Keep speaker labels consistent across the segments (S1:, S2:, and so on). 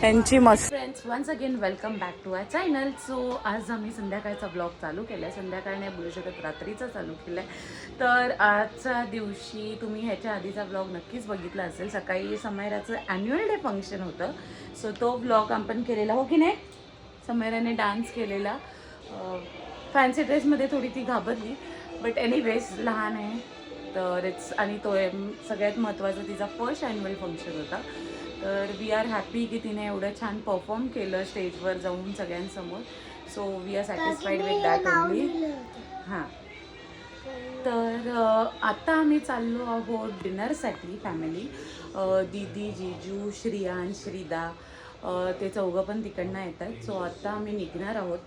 S1: त्यांची मस्त friends once again welcome back to I channel so आज आम्ही संध्याकाळचा ब्लॉग चालू केला आहे संध्याकाळ नाही बोलू शकत रात्रीचा चालू केला आहे तर आजच्या दिवशी तुम्ही ह्याच्या आधीचा ब्लॉग नक्कीच बघितला असेल. सकाळी समायराचं ॲन्युअल डे फंक्शन होतं. सो तो ब्लॉग आपण केलेला हो की नाही? समायराने डान्स केलेला. फॅन्सी ड्रेसमध्ये थोडी ती घाबरली. बट एनिवेज लहान आहे. तर इट्स आणि तो आहे सगळ्यात महत्त्वाचा तिचा फर्स्ट ॲन्युअल फंक्शन होता. तर वी आर हॅपी की तिने एवढं छान परफॉर्म केलं स्टेजवर जाऊन सगळ्यांसमोर. So we are satisfied with that only हां. तर आत्ता आता आम्ही चाललो आहोत डिनरसाठी फॅमिली दीदी जिजू श्रियान श्रीदा. ते चौघं पण तिकडनं येतात. सो आता आम्ही निघणार आहोत.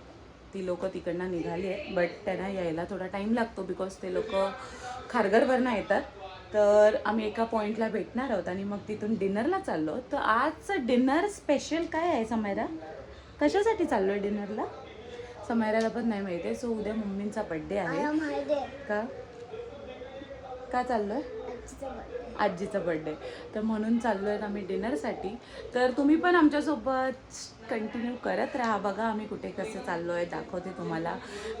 S1: ती लोकं तिकडनं निघाली आहेत. बट त्यांना यायला थोडा टाईम लागतो बिकॉज ते लोक खारघरवरनं येतात. तर आम्ही एका पॉईंटला भेटणार आहोत आणि मग तिथून डिनरला चाललो. तर आजचं डिनर स्पेशल काय आहे समयरा कशासाठी चाललो आहे डिनरला समयराला पण नाही माहिती आहे. सो उद्या मम्मींचा बड्डे आहे. का? का चाललो आहे आजीचा बड्डे तर म्हणून चाललो आहेत आम्ही डिनरसाठी तर तुम्ही पण आमच्यासोबत कंटिन्यू करत राहा. बघा आम्ही कुठे कसं चाललो आहे दाखवते तुम्हाला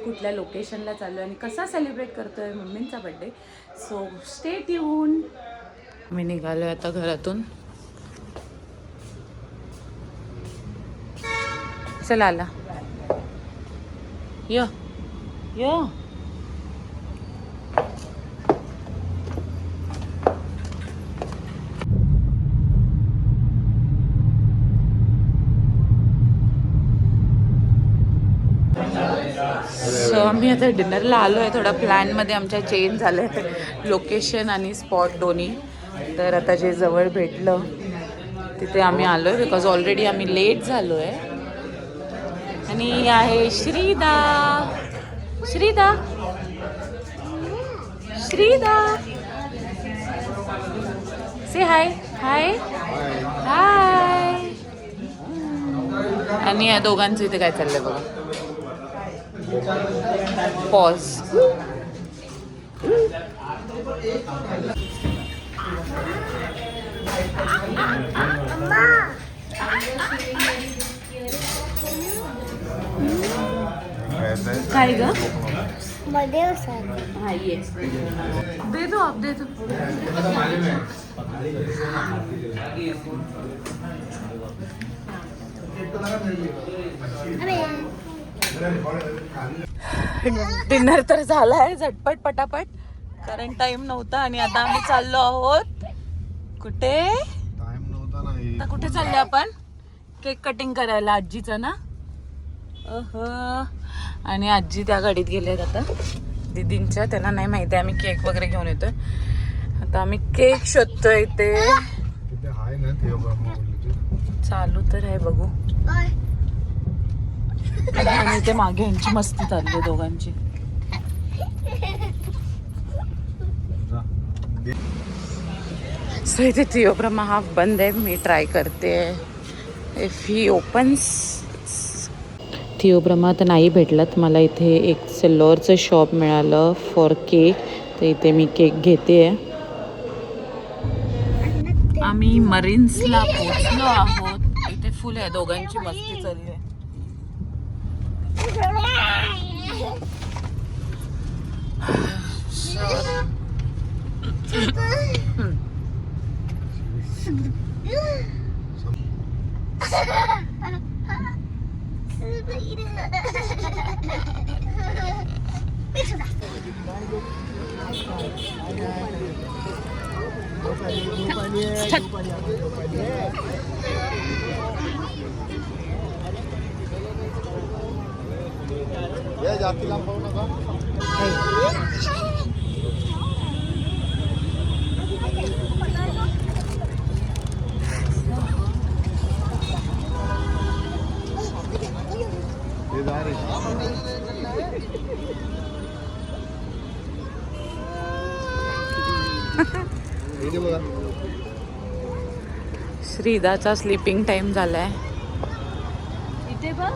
S1: कुठल्या लोकेशनला चाललो आहे आणि कसा सेलिब्रेट करतो आहे मम्मींचा बड्डे सो स्टेट येऊन मी निघालो आहे आता घरातून. चला आला. य. य सो आम्ही आता डिनरला आलो आहे. थोडा प्लॅनमध्ये आमच्या चेंज झालं आहे लोकेशन आणि स्पॉट दोन्ही. तर आता जे जवळ भेटलं तिथे आम्ही आलो आहे बिकॉज ऑलरेडी आम्ही लेट झालो आहे आणि आहे श्रीदा. श्रीदा. श्रीदा. से हाय हाय हाय आणि या दोघांचं इथे काय चाललंय बघा. पॉज काय ग
S2: मध्ये सर
S1: हा ये दे दो आप दे दो डिनर तर झाला आहे झटपट पटापट. कारण टाइम नव्हता आणि आता आम्ही चाललो आहोत. कुठे?
S3: टाइम नव्हता नाही
S1: आता कुठे चालले आपण? केक कटिंग करायला आजीचं ना? अह. आणि आजी त्या गाडीत गेले आता. दीदींच्या त्यांना नाही माहिती आम्ही केक वगैरे घेऊन येतोय. आता आम्ही केक शोधतोय
S3: ते
S1: चालू तर आहे बघू. आणि इथे मागे यांची मस्ती चालली आहे दोघांची. सो इथे थिओब्रमा हाफ बंद आहे. मी ट्राय करते. इफ ही ओपन्स थिओब्रमा तर नाही भेटलात मला इथे एक सिल्लोरचं शॉप मिळालं फॉर केक तर इथे मी केक घेते. आम्ही मरीन्सला पोहोचलो आहोत. इथे फुल आहे. दोघांची मस्ती चालली आहे
S3: या जाती लांब पाहू नका हे जा रे. इथे बघा
S1: श्रीदाचा स्लीपिंग टाइम झालाय.
S2: इथे बघ.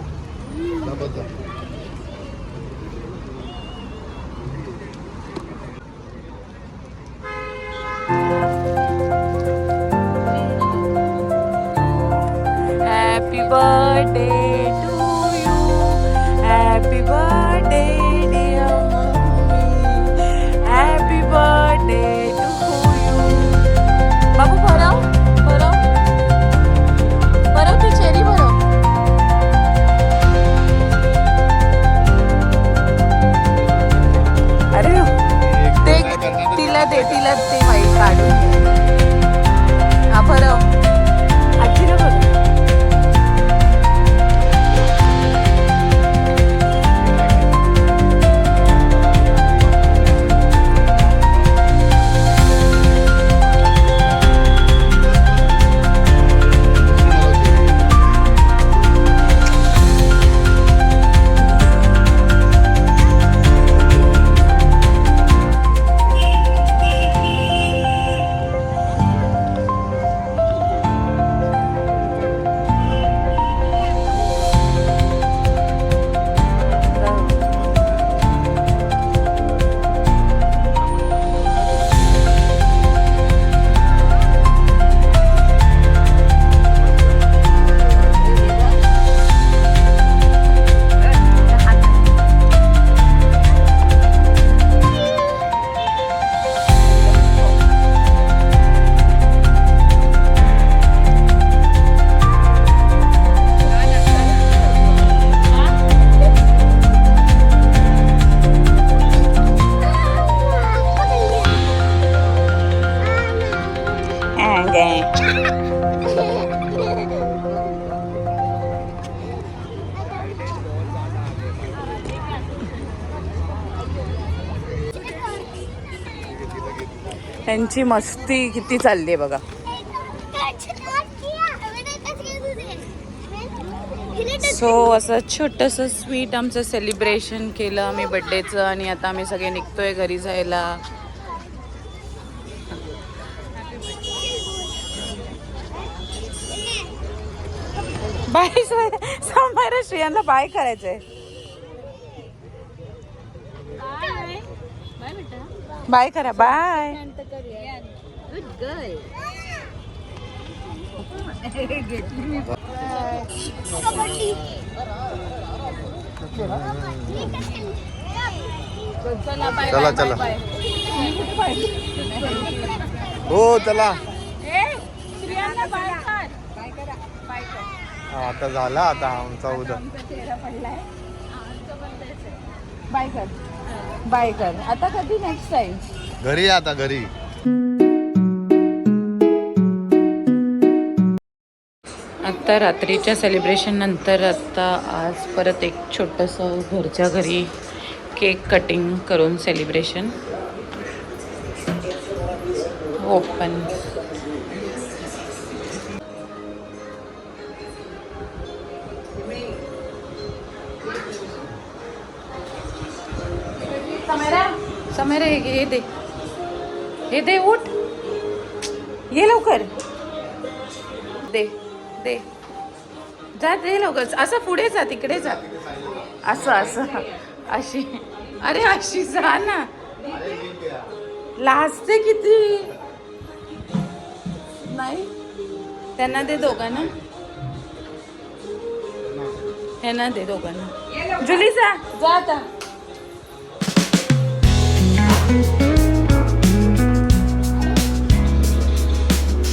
S1: त्यांची मस्ती किती चालली आहे बघा. सो असं छोटंसं स्वीट आमचं सेलिब्रेशन केलं आम्ही बड्डेचं आणि आता आम्ही सगळे निघतोय घरी जायला. बाय समोर श्रियांना बाय करायचंय. बाय करा बाय.
S3: चला चला. हो चला. आता झाला आता आमचा उद्या
S1: बाय कर. बाय कर. आता कधी नेक्स्ट टाइम
S3: घरी या आता घरी.
S1: आत्ता रात्रीच्या सेलिब्रेशननंतर आत्ता आज परत एक छोटंसं घरच्या घरी केक कटिंग करून सेलिब्रेशन ओपन समेरा हे घे, हे दे. हे दे उठ. ये लवकर. दे. दे जा दे लवकर. असं पुढे जा तिकडे जा. असं असं. अशी. अरे अशी जा ना. लाजते किती. नाही. त्यांना दे दोघांना. त्यांना दे दोघांना. जुली जा. जा आता.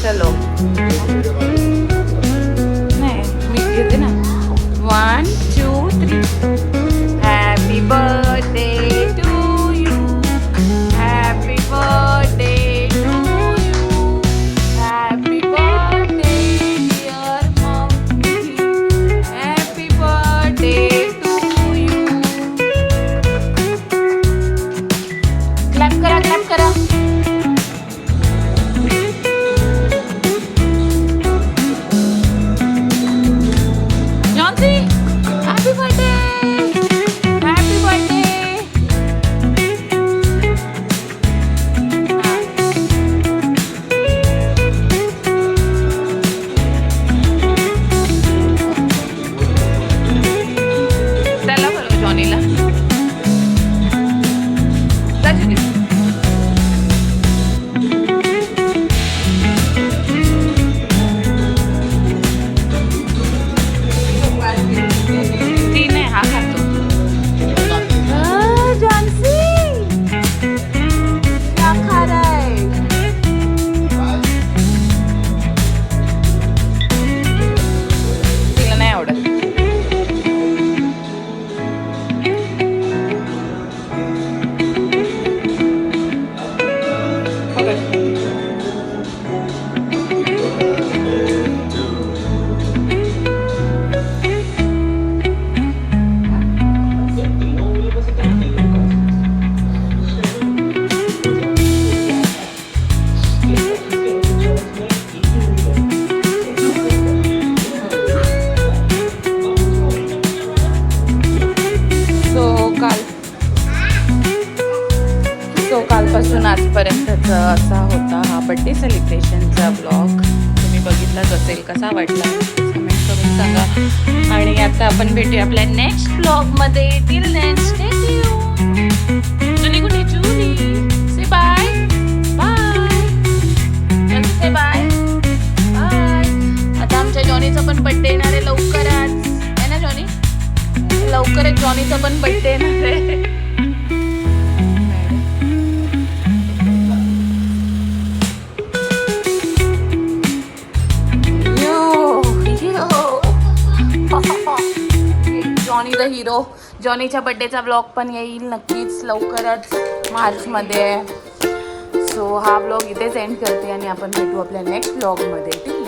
S1: चलो. हॅपी आजपर्यंतचा असा होता हा बड्डे सेलिब्रेशनचा ब्लॉग तुम्ही बघितलाच असेल कसा वाटला कमेंट करून सांगा. आणि आता आपण भेटूया आपल्या नेक्स्ट ब्लॉगमध्ये टिल नेक्स्ट जुनी जुनी. Say bye bye say bye bye आता आमच्या जॉनीचा पण बड्डे येणार आहे लवकरच. आहे ना जॉनी लवकरच जॉनीचा पण बड्डे येणार आहे. जॉनी हिरो जॉनीच्या बड्डेचा ब्लॉग पण येईल नक्कीच लवकरच मार्चमध्ये. सो हा ब्लॉग इथेच एंड करते आणि आपण भेटू आपल्या नेक्स्ट ब्लॉगमध्ये